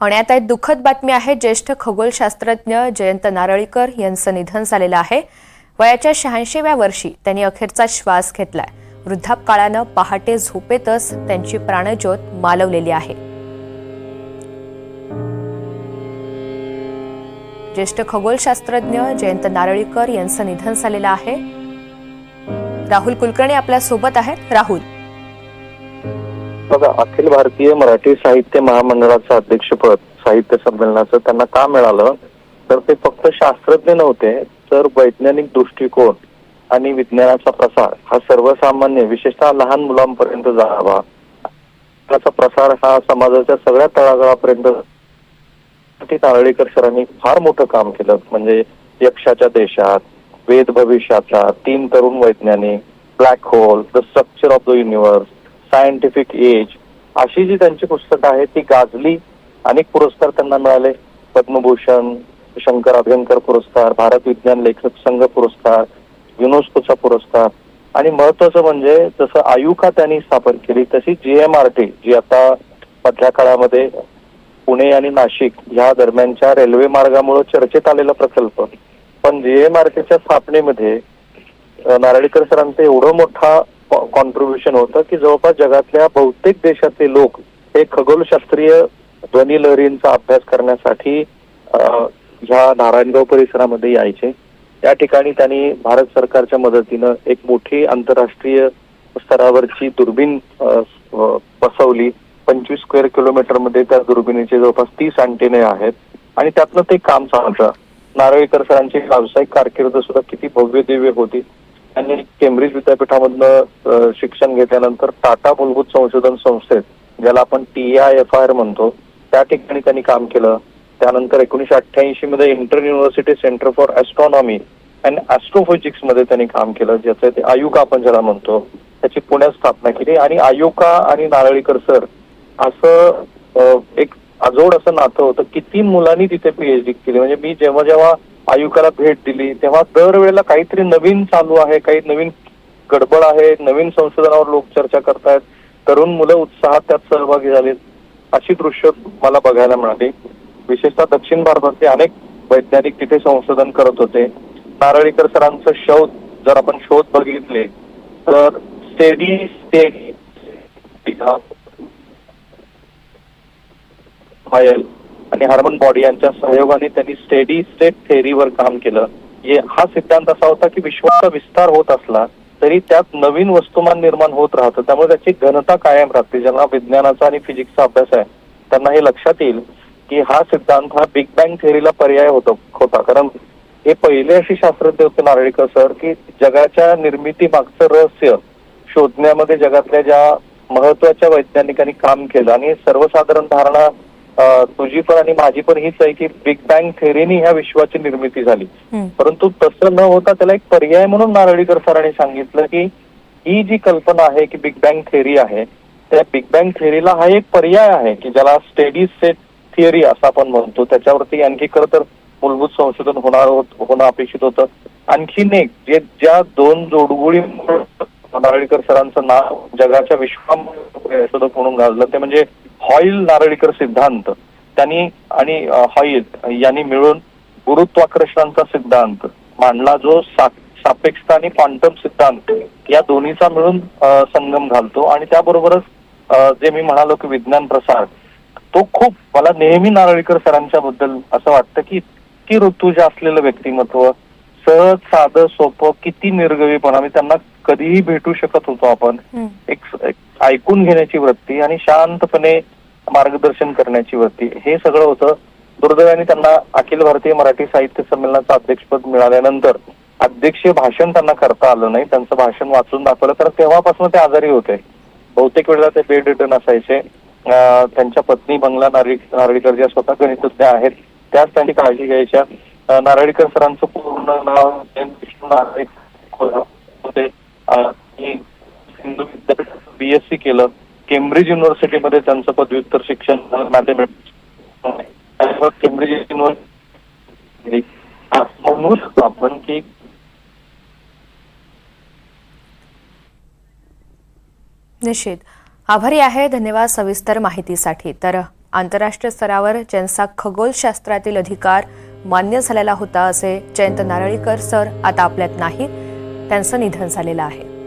आणि आता एक दुःखद बातमी आहे ज्येष्ठ खगोलशास्त्रज्ञ जयंत नारळीकर यांचं निधन झालेलं आहे. वयाच्या शहाऐंशीव्या वर्षी त्यांनी अखेरचा श्वास घेतलाय. वृद्धापकाळानं पहाटे झोपेतच त्यांची प्राणज्योत मालवलेली आहे. ज्येष्ठ खगोलशास्त्रज्ञ जयंत नारळीकर यांचं निधन झालेलं आहे. राहुल कुलकर्णी आपल्यासोबत आहेत. राहुल बघा अखिल भारतीय मराठी साहित्य महामंडळाचं अध्यक्षपद साहित्य संमेलनाचं त्यांना का मिळालं? तर ते फक्त शास्त्रज्ञ नव्हते तर वैज्ञानिक दृष्टिकोन आणि विज्ञानाचा प्रसार हा सर्वसामान्य विशेषतः लहान मुलांपर्यंत जावा. त्याचा प्रसार हा समाजाच्या सगळ्या तळागाळापर्यंत तारळीकर सरांनी फार मोठं काम केलं म्हणजे यक्षाच्या देशात वेद भविष्याचा तीन तरुण वैज्ञानिक black hole the structure of the universe scientific age अशी जी त्यांची पुस्तकं आहेत ती गाजली अनेक पुरस्कार त्यांना मिळाले. पद्मभूषण शंकर अभ्यंकर पुरस्कार भारत विज्ञान लेखक संघ पुरस्कार युनेस्कोचा पुरस्कार. आणि महत्वाचं म्हणजे जसं आयुका त्यांनी स्थापन केली तशी जी एम आर टी जी आता मधल्या काळामध्ये पुणे आणि नाशिक ह्या दरम्यानच्या रेल्वे मार्गामुळे चर्चेत आलेला प्रकल्प. पण जी एम आर टीच्या स्थापनेमध्ये नारळीकर सरांचं एवढं मोठा कॉन्ट्रीब्युशन होतं की जवळपास जगातल्या बहुतेक देशातले लोक हे खगोलशास्त्रीय ध्वनी लहरींचा अभ्यास करण्यासाठी ह्या नारायणगाव परिसरामध्ये यायचे. त्या ठिकाणी त्यांनी भारत सरकारच्या मदतीनं एक मोठी आंतरराष्ट्रीय स्तरावरची दुर्बीण बसवली. पंचवीस स्क्वेअर किलोमीटरमध्ये त्या दुर्बिणीचे जवळपास तीस अँटेने आहेत. आणि त्यातनं ते काम चालतं. नारळीकर सरांची व्यावसायिक कारकीर्द सुद्धा किती भव्य दिव्य होती. त्यांनी केम्ब्रिज विद्यापीठामधनं शिक्षण घेतल्यानंतर टाटा मूलभूत संशोधन संस्थेत ज्याला आपण T I F I R म्हणतो त्या ठिकाणी त्यांनी काम केलं. त्यानंतर एकोणीशे अठ्ठ्याऐंशी मध्ये inter university centre for astronomy and ऍस्ट्रोफिजिक्समध्ये त्यांनी काम केलं ज्याचं ते आयुका आपण ज्याला म्हणतो त्याची पुण्यात स्थापना केली. आणि आयुका आणि नारळीकर सर असं एक अजोड असं नातं होतं किती मुलांनी तिथे पीएचडी केली. म्हणजे मी जेव्हा जेव्हा आयुकाला भेट दिली तेव्हा दरवेळेला काहीतरी नवीन चालू आहे काही नवीन गडबड आहे नवीन संशोधनावर लोक चर्चा करतायत तरुण मुलं उत्साहात त्यात सहभागी झालीत अशी दृश्य मला बघायला मिळाली विशेषतः दक्षिण भारतातले अनेक वैज्ञानिक तिथे संशोधन करत होते नारळीकर सरांचं शोध जर आपण शोध बघितले तर स्टेडी स्टेडी आणि हार्मन बॉडी यांच्या सहयोगाने त्यांनी स्टेडी स्टेट थेअरीवर काम केलं. हा सिद्धांत असा होता की विश्वाचा विस्तार होत असला तरी त्यात नवीन वस्तुमान निर्माण होत राहतं. त्यामुळे त्याची घनता कायम राहते. ज्यांना विज्ञानाचा आणि फिजिक्सचा अभ्यास आहे त्यांना हे लक्षात येईल की हा सिद्धांत हा बिग बँग थेअरीला पर्याय होतो होता. कारण हे पहिले असे शास्त्रज्ञ होते नारळीकर सर की जगाच्या निर्मिती मागचं रहस्य शोधण्यामध्ये जगातल्या ज्या महत्त्वाच्या वैज्ञानिकांनी काम केलं आणि सर्वसाधारण धारणा तुझी पण आणि माझी पण हीच आहे की बिग बँग थेअरीनी ह्या विश्वाची निर्मिती झाली. परंतु तसं न होता त्याला एक पर्याय म्हणून नारळीकर सरांनी सांगितलं की ही जी कल्पना आहे की बिग बँग थेअरी आहे त्या बिग बँग थेअरीला हा एक पर्याय आहे की ज्याला स्टेडी स्टेट थिअरी असं आपण म्हणतो. त्याच्यावरती आणखी खरं तर मूलभूत संशोधन होणार होत होणं अपेक्षित होतं. आणखीन एक जे ज्या दोन जोडगोळी नारळीकर सरांचं नाव जगाच्या विश्वामध्ये म्हणून गाजलं ते म्हणजे हॉईल नारळीकर सिद्धांत त्यांनी आणि हॉईल यांनी मिळून गुरुत्वाकर्षणाचा सिद्धांत मांडला जो सापेक्षता आणि क्वांटम सिद्धांत या दोन्हीचा मिळून संगम घालतो. आणि त्याबरोबरच जे मी म्हणालो की विज्ञान प्रसार तो खूप मला नेहमी नारळीकर सरांच्या बद्दल असं वाटतं की इतकी ऋतुजा असलेलं व्यक्तिमत्व सहज साधं सोपं किती निर्गवीपणा मी त्यांना कधीही भेटू शकत होतो आपण. एक ऐकून घेण्याची वृत्ती आणि शांतपणे मार्गदर्शन करण्याची वृत्ती. हे सगळं होतं दुर्दैवाने त्यांना अखिल भारतीय मराठी साहित्य संमेलनाचं अध्यक्षपद मिळाल्यानंतर. अध्यक्षीय भाषण त्यांना करता आलं नाही. त्यांचं भाषण वाचून दाखवलं. तर तेव्हापासून ते आजारी होते. बहुतेक वेळेला ते बेड रिटर्न असायचे. त्यांच्या पत्नी बंगला नारळीकर ज्या स्वतः गणितज्ञ आहेत. त्याच त्यांची काळजी घ्यायच्या. नारळीकर सरांचं पूर्ण नाव विष्णू नारळीकर केलं. केम्ब्रिज युनिव्हर्सिटीमध्ये त्यांचं पदव्युत्तर शिक्षण मॅथमॅटिक्स केम्ब्रिज युनिव्हर्सिटी म्हणू शकतो आपण की निश्चित. आभारी आहे धन्यवाद सविस्तर माहितीसाठी. तर आंतरराष्ट्रीय स्तरावर ज्यांचा खगोलशास्त्रातील अधिकार मान्य झालेला होता असे जयंत नारळीकर सर आता आपल्यात नाहीत. त्यांचं निधन झालेलं आहे.